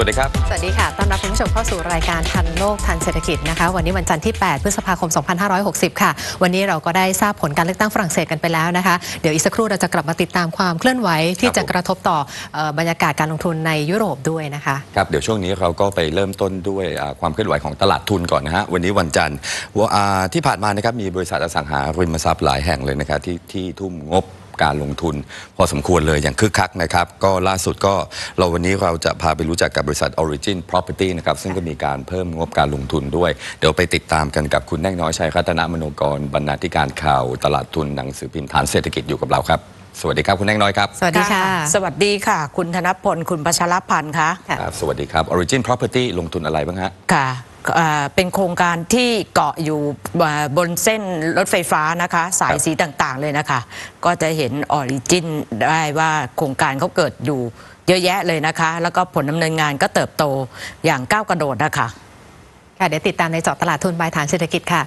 วัสดีครับ สวัสดีค่ะ ต้อนรับคุณผู้ชมเข้าสู่รายการทันโลกทันเศรษฐกิจนะคะ วันนี้วันจันทร์ที่ 8 พฤษภาคม 2560 ค่ะ วันนี้เราก็ได้ทราบผลการเลือกตั้งฝรั่งเศสกันไปแล้วนะคะ เดี๋ยวอีกสักครู่เราจะกลับมาติดตามความเคลื่อนไหวที่จะกระทบต่อเอ่อบรรยากาศการลงทุนในยุโรปด้วยนะคะ ครับ เดี๋ยวช่วงนี้เราก็ไปเริ่มต้นด้วยอ่าความเคลื่อนไหวของตลาดทุนก่อนนะฮะ วันนี้วันจันทร์ว่าอ่าที่ผ่านมานะครับมีบริษัทอสังหาริมทรัพย์หลายแห่งเลยนะครับที่ที่ทุ่มงบ การลงทุน พอสมควรเลยอย่างคึกคักนะครับ ก็ล่าสุดก็เราวันนี้เราจะพาไปรู้จักกับบริษัท Origin Property นะครับ ซึ่งก็มีการเพิ่มงบการลงทุนด้วย เดี๋ยวไปติดตามกันกับคุณแน่งน้อยชัยรัตนมโนกรบรรณาธิการข่าวตลาดทุนหนังสือพิมพ์ฐานเศรษฐกิจอยู่กับเราครับสวัสดีครับ คุณแน่งน้อยครับ สวัสดีค่ะ สวัสดีค่ะ คุณธนพล คุณประชรพันธ์คะค่ะครับสวัสดีครับ Origin Property ลงทุนอะไรบ้างฮะ ค่ะ เอ่อเป็นโครงการที่เกาะอยู่เอ่อบนเส้นรถไฟฟ้านะคะ สายสีต่างๆเลยนะคะ ก็จะเห็นออริจินได้ว่าโครงการเขาเกิดอยู่เยอะแยะเลยนะคะ แล้วก็ผลดำเนินงานก็เติบโตอย่างก้าวกระโดดนะคะ ค่ะ เดี๋ยวติดตามในเจาะตลาดทุนบายฐานเศรษฐกิจค่ะ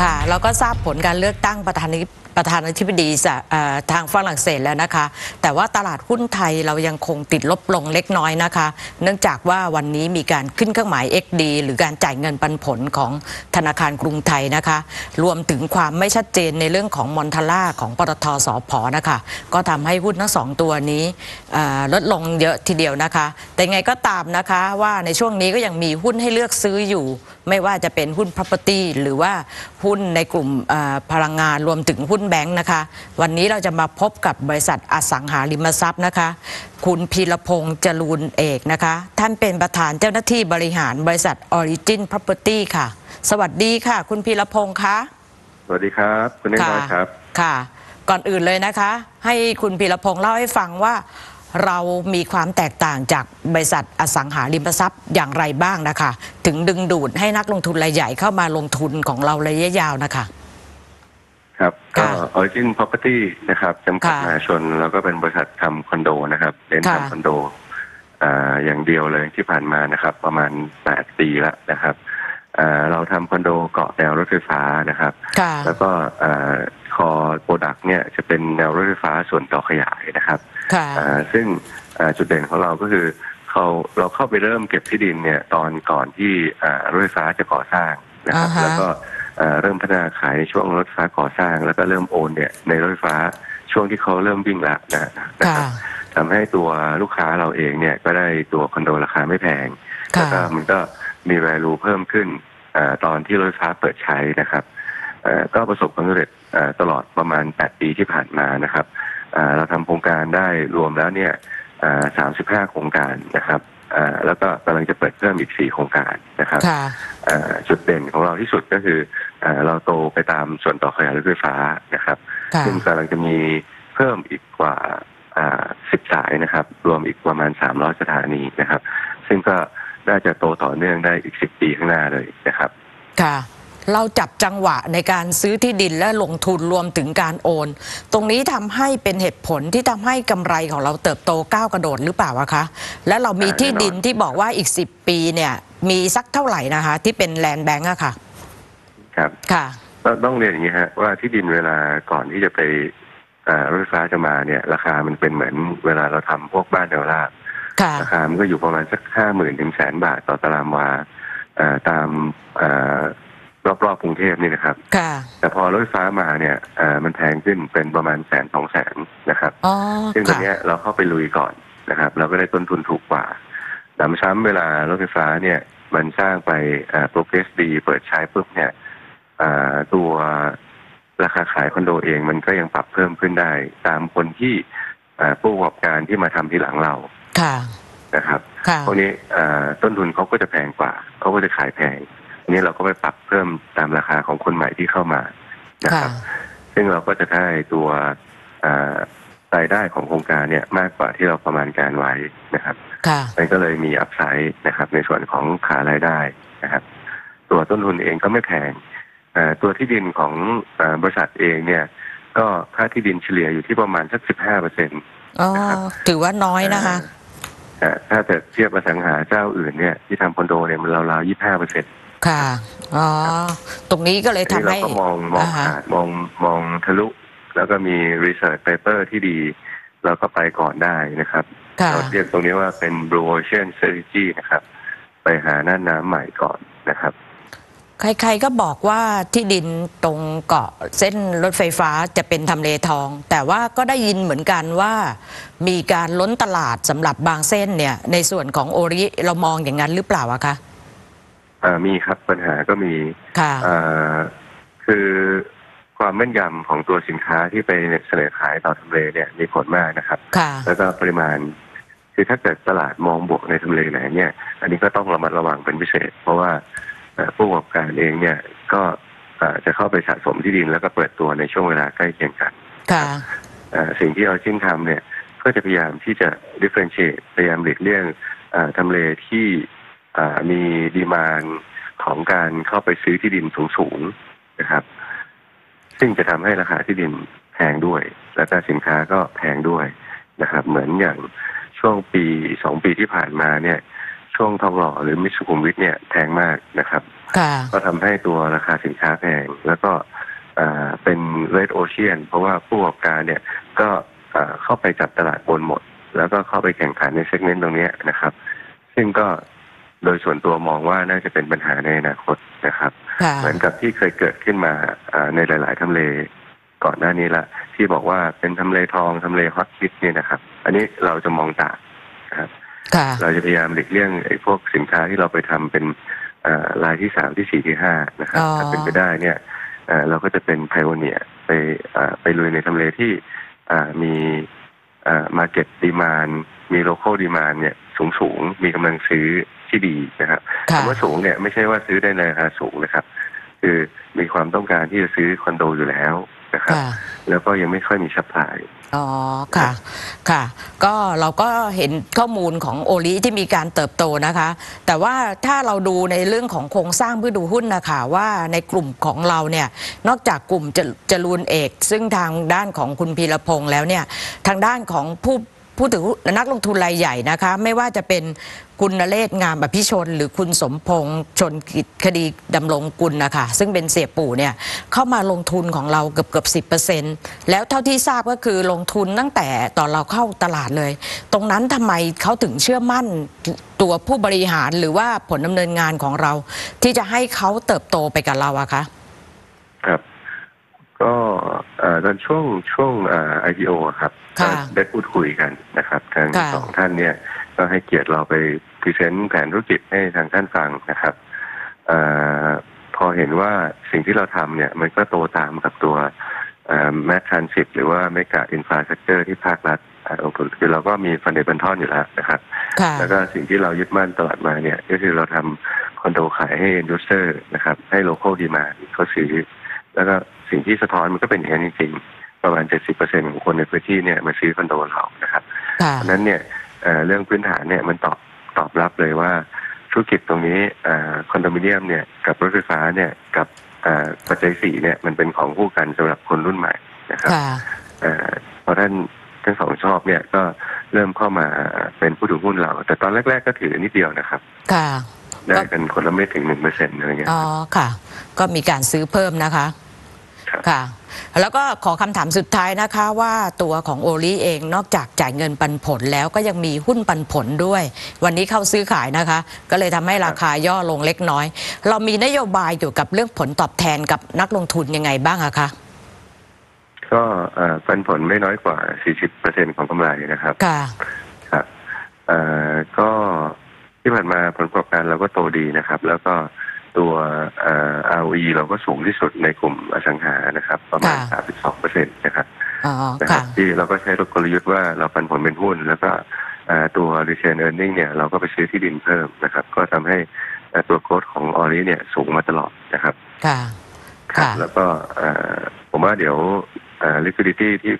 ค่ะเราก็ทราบผลการเลือกตั้งประธานาธิประธานาธิบดีสะทางฝรั่งเศสแล้วนะคะ แต่ว่าตลาดหุ้นไทยเรายังคงติดลบลงเล็กน้อยนะคะ เนื่องจากว่าวันนี้มีการขึ้นเครื่องหมาย XD หรือการจ่ายเงินปันผลของธนาคารกรุงไทยนะคะ รวมถึงความไม่ชัดเจนในเรื่องของมอนทาร่าของปตทสพนะคะ ก็ทำให้หุ้นทั้งสองตัวนี้ลดลงเยอะทีเดียวนะคะ แต่ไงก็ตามนะคะว่าในช่วงนี้ก็ยังมีหุ้นให้เลือกซื้ออยู่ ไม่ว่าจะเป็นหุ้น property หรือว่าหุ้นในกลุ่มพลังงานรวมถึงหุ้นแบงค์นะคะ วันนี้เราจะมาพบกับบริษัทอสังหาริมทรัพย์นะคะ คุณพีรพงษ์จรูนเอกนะคะ ท่านเป็นประธานเจ้าหน้าที่บริหารบริษัท Origin Property ค่ะ สวัสดีค่ะ คุณพีรพงษ์คะสวัสดีครับ คุณเล็กน้อยครับค่ะ ก่อนอื่นเลยนะคะ ให้คุณพีรพงษ์เล่าให้ฟังว่า เรามีความแตกต่างจากบริษัทอสังหาริมทรัพย์อย่างไรบ้างนะคะ ถึงดึงดูดให้นักลงทุนรายใหญ่เข้ามาลงทุนของเราระยะยาวนะคะ ครับก็ค่ะ Origin Property นะครับจำกัดค่ะมหาชน แล้วก็เป็นบริษัททำคอนโดนะครับเป็นค่ะ ทำคอนโดอ่าอย่างเดียวเลยที่ผ่านมานะครับ ประมาณ8ปีแล้วนะครับอ่าเราทำคอนโดเกาะแนวรถไฟฟ้านะครับ ค่ะ แล้วก็อ่าคอโปรดักต์เนี่ยจะเป็นแนวรถไฟฟ้าส่วนต่อขยายนะครับ ค่ะ อ่าซึ่งอ่าจุดเด่นของเราก็คือเขาเราเข้าไปเริ่มเก็บที่ดินเนี่ยตอนก่อนที่อ่ารถไฟฟ้าจะก่อสร้างนะครับ อ่าฮะแล้วก็อ่า เริ่มพัฒนาขายในช่วงรถไฟฟ้าก่อสร้าง แล้วก็เริ่มโอนเนี่ยในรถไฟฟ้าช่วงที่เขาเริ่มวิ่งแล้วนะนะคค่ะรับทำให้ตัวลูกค้าเราเองเนี่ยก็ได้ตัวคอนโดราคาไม่แพงแล้วค่ะก็มันก็มี value เพิ่มขึ้นอาตอนที่รถไฟฟ้าเปิดใช้นะครับอ่าก็ประสบความสำเร็จอ่าตลอดประมาณ 8 ปีที่ผ่านมานะครับอ่าเราทำโครงการได้รวมแล้วเนี่ยอ่า35 โครงการนะครับอ่า แล้วก็กำลังจะเปิดเพิ่มอีก 4 โครงการนะครับค่ะอ่าจุดเด่นของเราที่สุดก็คืออาเราโตไปตามส่วนต่อขยายรถไฟฟ้านะครับค่ะซึ่งกำลังจะมีเพิ่มอีกกว่าสิบสายนะครับ รวมอีกประมาณ 300 สถานีนะครับ ซึ่งก็น่าจะโตต่อเนื่องได้อีก 10 ปีข้างหน้าเลยนะครับ ค่ะ เราจับจังหวะในการซื้อที่ดินและลงทุนรวมถึงการโอน ตรงนี้ทำให้เป็นเหตุผลที่ทำให้กำไรของเราเติบโตก้าวกระโดดหรือเปล่าอะคะ และเรามีที่ดินที่บอกว่าอีก 10 ปีเนี่ย มีสักเท่าไหร่นะคะ ที่เป็นแลนด์แบงก์อะค่ะ ครับค่ะต้องต้องเรียนอย่างนี้ฮะว่าที่ดินเวลาก่อนที่จะไปอ่ารถไฟฟ้าจะมาเนี่ย ราคามันเป็นเหมือนเวลาเราทำพวกบ้านแนวราบค่ะราคามันก็อยู่ประมาณสักห้าหมื่นถึงแสนบาทต่อตารางวาอ่าตามอ่า รอบๆกรุงเทพนี่นะครับค่ะแต่พอรถไฟฟ้ามาเนี่ยอ่ามันแพงขึ้นเป็นประมาณแสนสองแสนนะครับอ๋อซึ่งตรงค่ะเนี้ยเราเข้าไปลุยก่อนนะครับ เราก็ได้ต้นทุนถูกกว่าดำซ้ำเวลารถไฟฟ้าเนี่ย มันสร้างไปโปรเกรสดีเปิดใช้ปุ๊บเนี่ยอ่าตัวราคาขายคอนโดเองมันก็ยังปรับเพิ่มขึ้นได้ ตามคนที่อ่าผู้ประกอบการที่มาทำที่หลังเราค่ะนะครับค่ะพวกนี้อ่าต้นทุนเขาก็จะแพงกว่าเขาก็จะขายแพงที นี้เราก็ไปปรับเพิ่มตามราคาของคนใหม่ที่เข้ามานะคค่ะรับ ซึ่งเราก็จะได้ตัวอ่ารายได้ของโครงการเนี่ยมากกว่าที่เราประมาณการไว้นะครับค่ะมันก็เลยมีอัพไซด์นะครับ ในส่วนของขารายได้นะครับ ตัวต้นทุนเองก็ไม่แพงอ่าตัวที่ดินของอาบริษัทเองเนี่ย ก็ค่าที่ดินเฉลี่ยอยู่ที่ประมาณสักสิบห้าเปอร์เซ็นต์อ๋อถือว่าน้อยนะคะถ้าแต่เทียบกับสังหาเจ้าอื่นเนี่ยที่ทำคอนโดเนี่ยมันราวๆยี่ห้าเปอร์เซ็นต์ ค่ะอ๋อตรงนี้ก็เลยอันนี้ทำเราให้ก็มองมองาฮะขาดมองมองทะลุ แล้วก็มี research paper ที่ดี เราก็ไปก่อนได้นะครับค่ะเราเรียกตรงนี้ว่าเป็น blue ocean strategy นะครับ ไปหาหน้าน้ำใหม่ก่อนนะครับ ใครๆก็บอกว่าที่ดินตรงเกาะเส้นรถไฟฟ้าจะเป็นทำเลทอง แต่ว่าก็ได้ยินเหมือนกันว่า มีการล้นตลาดสำหรับบางเส้นเนี่ย ในส่วนของโอริเรามองอย่างนั้นหรือเปล่าอะคะอ่า มีครับปัญหาก็มีค่ะอ่าคือความแม่นยำของตัวสินค้าที่ไปเสนอขายต่อทำเลเนี่ยมีผลมากนะครับค่ะแล้วก็ปริมาณ คือถ้าเกิดตลาดมองบวกในทำเลไหนเนี่ย อันนี้ก็ต้องระมัดระวังเป็นพิเศษ เพราะว่าเอ่อผู้ประกอบการเองเนี่ยก็เอ่อจะเข้าไปสะสมที่ดินแล้วก็เปิดตัวในช่วงเวลาใกล้เคียงกันค่ะเอ่อสิ่งที่เราชิ้นทำเนี่ยก็จะพยายามที่จะ differentiate พยายามหลีกเลี่ยงเอ่อทำเลที่เอ่อ มีดีมานของการเข้าไปซื้อที่ดินสูงๆนะครับ ซึ่งจะทำให้ราคาที่ดินแพงด้วย แล้วก็สินค้าก็แพงด้วยนะครับ เหมือนอย่างช่วงปีสองปีที่ผ่านมาเนี่ย ช่วงทองหล่อหรือมิตรสุขุมวิทเนี่ยแพงมากนะครับค่ะก็ทำให้ตัวราคาสินค้าแพงแล้วก็อ่าเป็นเรดโอเชียนเพราะว่าผู้ประกอบการเนี่ยก็อ่าเข้าไปจับตลาดบนหมด แล้วก็เข้าไปแข่งขันในเซกเมนต์ตรงเนี้ยนะครับ ซึ่งก็ โดยส่วนตัวมองว่าน่าจะเป็นปัญหาในอนาคตนะครับค่ะเหมือนกับที่เคยเกิดขึ้นมาอ่าในหลาย ๆทำเลก่อนหน้านี้ละที่บอกว่าเป็นทำเลทองทำเลฮอตฮิตเนี่ยนะครับ อันนี้เราจะมองต่างนะครับค่ะเราจะพยายามหลีกเลี่ยงไอ้พวกสินค้าที่เราไปทำเป็นเอ่อรายที่สามที่สี่ที่ห้านะครับอ๋อถ้าเป็นไปได้เนี่ยเอ่อเราก็จะเป็นไพโอเนียไปเอ่อไปลุยในทำเลที่อ่ามีมาเก็ตดีมานมีโล c a l ดีมานเนี่ยสูงสูงๆมีกำลังซื้อ ที่ดีนะครับค่ะคำว่าสูงเนี่ยไม่ใช่ว่าซื้อได้ในราคาสูงนะครับ คือมีความต้องการที่จะซื้อคอนโดอยู่แล้วนะครับค่ะแล้วก็ยังไม่ค่อยมีชัพพลายอ๋อค่ะค่ะ ก็เราก็เห็นข้อมูลของโอลิที่มีการเติบโตนะคะ แต่ว่าถ้าเราดูในเรื่องของโครงสร้างผู้ดูหุ้นนะคะว่าในกลุ่มของเราเนี่ยนอกจากกลุ่มจจรูนเอก ซึ่งทางด้านของคุณพีรพงษ์แล้วเนี่ยทางด้านของผู้ ผู้ถือนักลงทุนรายใหญ่นะคะ ไม่ว่าจะเป็นคุณนเรศงามอภิชน หรือคุณสมพงษ์ชนกิจคดีดำรงกุลนะคะซึ่งเป็นเสียปู่เนี่ยเข้ามาลงทุนของเราเกือบเกือบสิบเปอร์เซ็นแล้วเท่าที่ทราบก็คือลงทุนตั้งแต่ตอนเราเข้าตลาดเลย ตรงนั้นทำไมเขาถึงเชื่อมั่นตัวผู้บริหารหรือว่าผลดำเนินงานของเรา ที่จะให้เขาเติบโตไปกับเราอะคะครับ ก็เอ่อตอนช่วงช่วงเอ่อ IPO อะครับก็ค่ะ ได้พูดคุยกันนะครับทางค่ะ สองท่านเนี่ยก็ให้เกียรติเราไปพรีเซนต์แผนธุรกิจให้ทางท่านฟังนะครับเออพอเห็นว่าสิ่งที่เราทำเนี่ย มันก็โตตามกับตัวแมททรานสิตหรือว่าเมกะอินฟราสตรักเจอร์ที่ภาครัฐอ่าลงทุนคือเราก็มีฟันเดบันทอนอยู่แล้วนะครับ ค่ะ แล้วก็สิ่งที่เรายึดมั่นตลอดมาเนี่ย ก็คือเราทำคอนโดขายให้ end user นะครับ ให้ local demand เขาซื้อ แล้วก็สิ่งที่สะท้อนมันก็เป็นอย่างนั้นจริงๆประมาณ 70%ของคนในพื้นที่เนี่ยมาซื้อคอนโดเรานะครับค่ะเพราะฉะนั้นเนี่ยเอ่อเรื่องพื้นฐานเนี่ยมันตอบตอบรับเลยว่าธุรกิจตรงนี้คอนโดมิเนียมเนี่ยกับรถไฟฟ้าเนี่ยกับเอ่อปัจจัยสี่เนี่ยมันเป็นของคู่กันสำหรับคนรุ่นใหม่นะครับค่ะเอ่อพอท่านทั้งสองชอบเนี่ยก็เริ่มเข้ามาเป็นผู้ถือหุ้นเรา แต่ตอนแรก ๆ ก็ถือนิดเดียวนะครับ ค่ะ ได้กันคนละไม่ถึงหนึ่งเปอร์เซ็นต์อะไรเงี้ยอ๋อค่ะ ก็มีการซื้อเพิ่มนะคะ ครับ ค่ะ แล้วก็ขอคำถามสุดท้ายนะคะว่าตัวของโอลีเองนอกจากจ่ายเงินปันผลแล้วก็ยังมีหุ้นปันผลด้วย วันนี้เข้าซื้อขายนะคะ ก็เลยทำให้ราคาย่อลงเล็กน้อย เรามีนโยบายเกี่ยวกับเรื่องผลตอบแทนกับนักลงทุนยังไงบ้างอะคะก็เอ่อปันผลไม่น้อยกว่า 40%ของกำไรนะครับ ค่ะ ครับเอ่อก็ที่ผ่านมาผลประกอบการเราก็โตดีนะครับ แล้วก็ ตัวเอ่อ ROE เราก็สูงที่สุดในกลุ่มอสังหานะครับ ประมาณค่ะ32%นะครับอ๋อนะครัค่ะบที่เราก็ใช้กลยุทธ์ว่าเราปันผลเป็นหุ้น แล้วก็เอ่อตัว return earning เนี่ยเราก็ไปซื้อที่ดินเพิ่มนะครับ ก็ทำให้เอ่อตัวโกดของออริเนี่ยสูงมาตลอดนะครับค่ะครับค่ะแล้วก็เอ่อผมว่าเดี๋ยวเอ่อ liquidity ที่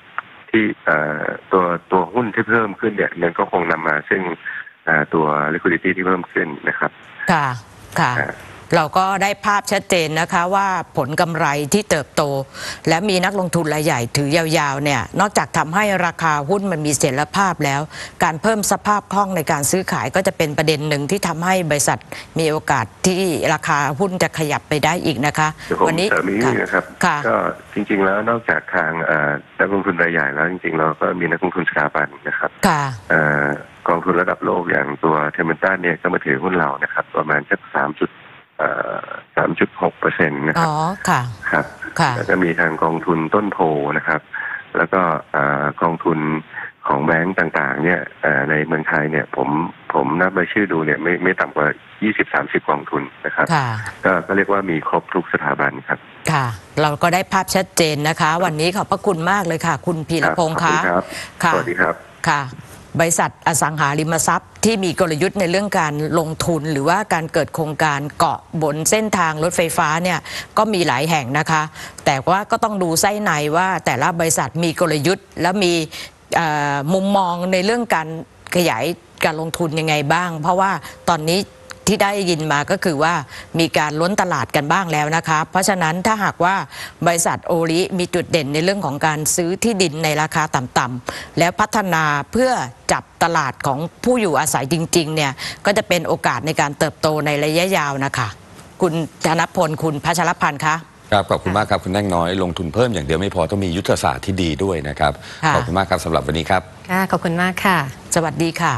ที่เอ่อตัวตัวหุ้นที่เพิ่มขึ้นเนี่ยมันก็คงนำมาซึ่งเอ่อตัว liquidity ที่เพิ่มขึ้นนะครับ ค่ะ ค่ะอ่า เราก็ได้ภาพชัดเจนนะคะว่าผลกำไรที่เติบโต และมีนักลงทุนรายใหญ่ถือยาวๆเนี่ยนอกจากทำให้ราคาหุ้นมันมีเสถียรภาพแล้ว การเพิ่มสภาพคล่องในการซื้อขายก็จะเป็นประเด็นหนึ่งที่ทำให้บริษัทมีโอกาสที่ราคาหุ้นจะขยับไปได้อีกนะคะเดี๋ยวผมวันี้เสริมอีกนิดนึงนะครับค่ะก็จริงๆแล้วนอกจากทางเอ่อนักลงทุนรายใหญ่แล้วจริงๆเราก็มีนักลงทุนสถาบันนะครับค่ะเอ่อกองทุนระดับโลกอย่างตัวเทมเ n ตันเนี่ยก็มาถือหุ้นเรานะครับ ประมาณสักสามจุด สามจุดหกเปอร์เซ็นต์นะคอ๋รับอค่ะ ครับ ค่ะ แล้วก็มีทางกองทุนต้นโพนะครับ แล้วก็เอ่อกองทุนของแบงก์ต่างๆ เนี่ยเอ่อในเมืองไทยเนี่ยผมผมนับรายชื่อดูเนี่ยไม่ไม่ต่ำกว่า 20-30 กองทุนนะครับค่ะก็ก็เรียกว่ามีครบทุกสถาบันครับ ค่ะ เราก็ได้ภาพชัดเจนนะคะ วันนี้ขอบพระคุณมากเลยค่ะ คุณพีรพงศ์ครัคะบขอบคุณครับค่ะ สวัสดีครับ ค่ะ บริษัทอสังหาริมทรัพย์ ที่มีกลยุทธ์ในเรื่องการลงทุน หรือว่าการเกิดโครงการเกาะบนเส้นทางรถไฟฟ้าเนี่ยก็มีหลายแห่งนะคะ แต่ว่าก็ต้องดูไส้ในว่าแต่ละบริษัทมีกลยุทธ์ และมีมุมมองในเรื่องการขยายการลงทุนยังไงบ้าง เพราะว่าตอนนี้ ที่ได้ยินมาก็คือว่ามีการล้นตลาดกันบ้างแล้วนะคะ เพราะฉะนั้นถ้าหากว่าบริษัทโอริมีจุดเด่นในเรื่องของการซื้อที่ดินในราคาต่ำๆแล้วพัฒนาเพื่อจับตลาดของผู้อยู่อาศัยจริงๆเนี่ยก็จะเป็นโอกาสในการเติบโตในระยะยาวนะคะ คุณธนพลคุณพัชรพันธ์คะครับขอบคุณมากครับคุณแน่งน้อยลงทุนเพิ่มอย่างเดียวไม่พอต้องมียุทธศาสตร์ที่ดีด้วยนะครับค่ะขอบคุณมากครับสำหรับวันนี้ครับค่ะขอบคุณมากค่ะ สวัสดีค่ะ